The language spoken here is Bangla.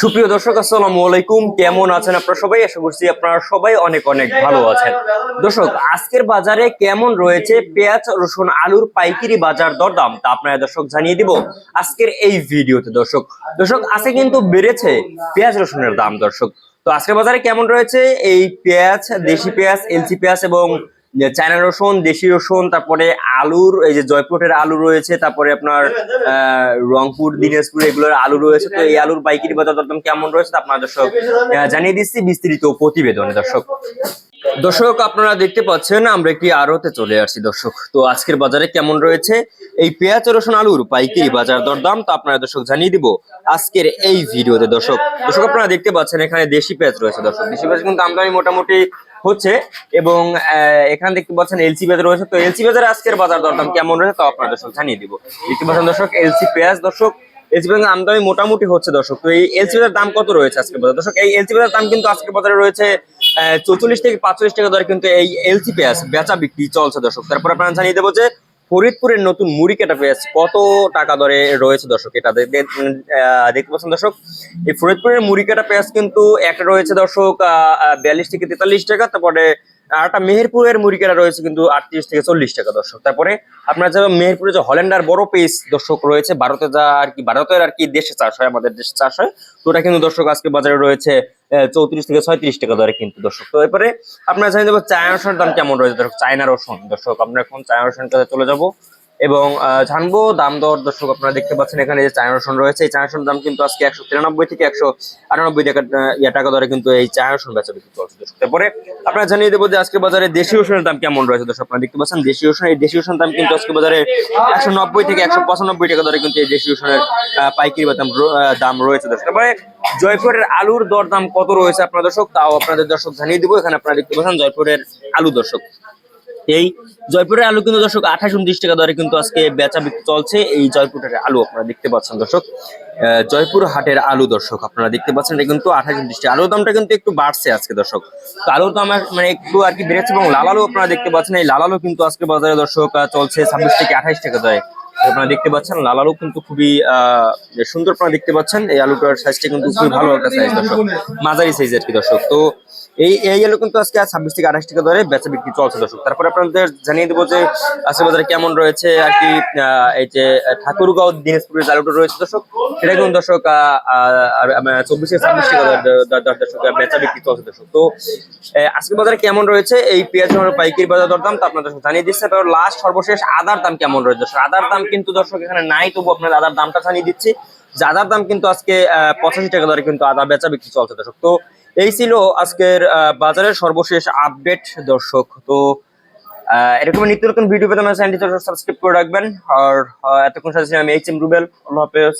সুপ্রিয় দর্শক, আসসালামু আলাইকুম। কেমন আছেন আপনারা সবাই? আশা করছি আপনারা সবাই অনেক অনেক ভালো আছেন। দর্শক, আজকের বাজারে কেমন রয়েছে পেঁয়াজ, রসুন, আলুর পাইকারি বাজার দরদাম? তা আপনারা দর্শক জানিয়ে দিব আজকের এই ভিডিওতে। দর্শক দর্শক আজকে কিন্তু বেড়েছে পেঁয়াজ, রসুনের দাম, দর্শক। তো আজকের বাজারে কেমন রয়েছে? এই পেঁয়াজ, দেশি পেঁয়াজ এলসি পেঁয়াজ এবং চায়না রসুন দেশি রসুন তারপরে আলুর এই যে জয়পুরের আলু রয়েছে তারপরে আপনার আহ, রংপুর দিনাজপুর এগুলোর আলু রয়েছে। তো এই আলুর পাইকারি বাজার দরদাম কেমন রয়েছে আপনার দর্শক জানিয়ে দিচ্ছি বিস্তারিত প্রতিবেদনে দর্শক। দর্শক আপনারা দেখতে পাচ্ছেন আমরা একটি আড়তে চলে আসছি দর্শক। তো আজকের বাজারে কেমন রয়েছে? এই পেঁয়াজ রসুন আলুর পাইকারি বাজার দরদাম তো আপনারা দর্শক জানিয়ে দিব আজকের এই ভিডিওতে দর্শক। দর্শক আপনারা দেখতে পাচ্ছেন এখানে দেশি পেঁয়াজ রয়েছে দর্শক। দেশি পেঁয়াজ কিন্তু আমদানি মোটামুটি হচ্ছে এবং এখানে দেখতে পাচ্ছেন এলসি পেঁয়াজ রয়েছে। তো এলসি পেঁয়াজের আজকের বাজার দরদাম কেমন রয়েছে তা আপনাদের দর্শক জানিয়ে দিব। দেখতে পাচ্ছেন দর্শক, এলসি পেঁয়াজ দর্শক, এলসি পেঁয়াজের আমদানি মোটামুটি হচ্ছে দর্শক। তো এই এলসি পেঁয়াজের দাম কত রয়েছে আজকের বাজার? দর্শক, এই এলসি বাজার দাম কিন্তু আজকের বাজারে রয়েছে চৌচল্লিশ থেকে পাঁচচল্লিশ টাকা দরে কিন্তু এই এলসি পেঁয়াজ বেচা বিক্রি চলছে দর্শক। তারপর আপনারা জানিয়ে দেবো যে ফরিদপুরের নতুন মুড়ি কাটা পেঁয়াজ কত টাকা দরে রয়েছে দর্শক এটা দেখতে পাচ্ছেন দর্শক? এই ফরিদপুরের মুড়ি কাটা পেঁয়াজ কিন্তু একটা রয়েছে দর্শক বিয়াল্লিশ থেকে তেতাল্লিশ টাকা, তারপরে আর একটা মেহেরপুরের মুড়ি কাটা রয়েছে কিন্তু আটত্রিশ থেকে চল্লিশ টাকা দর্শক। তারপরে আপনার যে মেহেরপুরে যে হল্যান্ডার বড় পেস দর্শক রয়েছে, ভারতে যা আর কি, ভারতের আর কি দেশে চাষ হয়, আমাদের দেশে চাষ হয়, তো ওটা কিন্তু দর্শক আজকে বাজারে রয়েছে চৌত্রিশ থেকে ছয়ত্রিশ টাকা দরে কিন্তু দর্শক। তো এরপরে আপনার জানিয়ে দেবো চায়না রসুনের দাম কেমন রয়েছে দর্শক? চায়না রসুন। দর্শক, আমরা এখন চায়না রসুনের কাছে চলে যাব। এবং জানব দাম দর, দর্শক আপনারা দেখতে পাচ্ছেন এখানে যে চায়না রয়েছে। এই চায়না দাম কিন্তু আজকে একশো তিরানব্বই থেকে একশো আটানব্বই টাকা টাকা দরে কিন্তু এই চায়না রসুন বেচা বিক্রি চলছে দর্শক। তারপরে আপনারা জানিয়ে দেবো যে আজকে বাজারে দেশি রসুনের দাম কেমন রয়েছে দর্শক আপনারা দেখতে পাচ্ছেন। দেশি রসুন, এই দেশি রসুনের দাম কিন্তু আজকে বাজারে একশো নব্বই থেকে একশো পঁচানব্বই টাকা দরে কিন্তু এই দেশি রসুনের পাইকারি বা দাম দাম রয়েছে দর্শক। তারপরে জয়পুরের আলুর দর দাম কত রয়েছে আপনার দর্শক? তাও আপনাদের দর্শক জানিয়ে দেবো। এখানে আপনারা দেখতে পাচ্ছেন জয়পুরের আলু দর্শক। এই জয়পুরের আলু কিন্তু দর্শক আঠাশ উনত্রিশ টাকা দরে কিন্তু আজকে বেচা বিক্রি চলছে। এই জয়পুরের আলু আপনারা দেখতে পাচ্ছেন দর্শক। জয়পুর হাটের আলু দর্শক আপনারা দেখতে পাচ্ছেন এটা কিন্তু আঠাশ উনত্রিশ টাকা। আলুর দামটা কিন্তু একটু বাড়ছে আজকে দর্শক। তো আলুর দাম মানে একটু আর কি বেড়েছে এবং লাল আলু আপনারা দেখতে পাচ্ছেন। এই লাল আলু কিন্তু আজকে বাজারে দর্শক চলছে ছাব্বিশ থেকে আঠাশ টাকা দরে। আপনারা দেখতে পাচ্ছেন লাল আলু কিন্তু খুবই সুন্দর আপনারা দেখতে পাচ্ছেন। এই আলুটার সাইজটা কিন্তু খুবই ভালো একটা সাইজ দর্শক। মাঝারি সাইজ আর কি, দর্শক? তো এই এই আলু কিন্তু আজকে ছাব্বিশ থেকে আঠাশ টাকা ধরে বেচা বিক্রি চলছে, দর্শক। তারপরে আপনাদের জানিয়ে দেবো যে আজকে বাজারে কেমন রয়েছে আর কি এই যে ঠাকুরগাঁও দিনাজপুরের আলুটা রয়েছে, দর্শক, সেটা কিন্তু, দর্শক চব্বিশ থেকে ছাব্বিশ টাকা দর- দর- দর- দর্শক, বেচা বিক্রি চলছে, দর্শক। তো আজকে বাজারে কেমন রয়েছে? এই পেঁয়াজ পাইকারি বাজার দরদাম তো আপনাদের জানিয়ে দিচ্ছে তারপর লাস্ট সর্বশেষ আদার দাম কেমন রয়েছে, দর্শক? আদার দাম কিন্তু দর্শক এখানে নাই, তবু আপনার আদার দামটা জানিয়ে দিচ্ছি। যে আদার দাম কিন্তু আজকে পঁচাশি টাকা দরে কিন্তু আদা বেচা বিক্রি চলছে দর্শক। তো এই ছিল আজকের বাজারের সর্বশেষ আপডেট দর্শক। তো এরকম নিত্য নতুন ভিডিও পেতে সাবস্ক্রাইব করে রাখবেন। আর এতক্ষণ সাথে আমি এইচ এম রুবেল। আল্লাহ হাফেজ।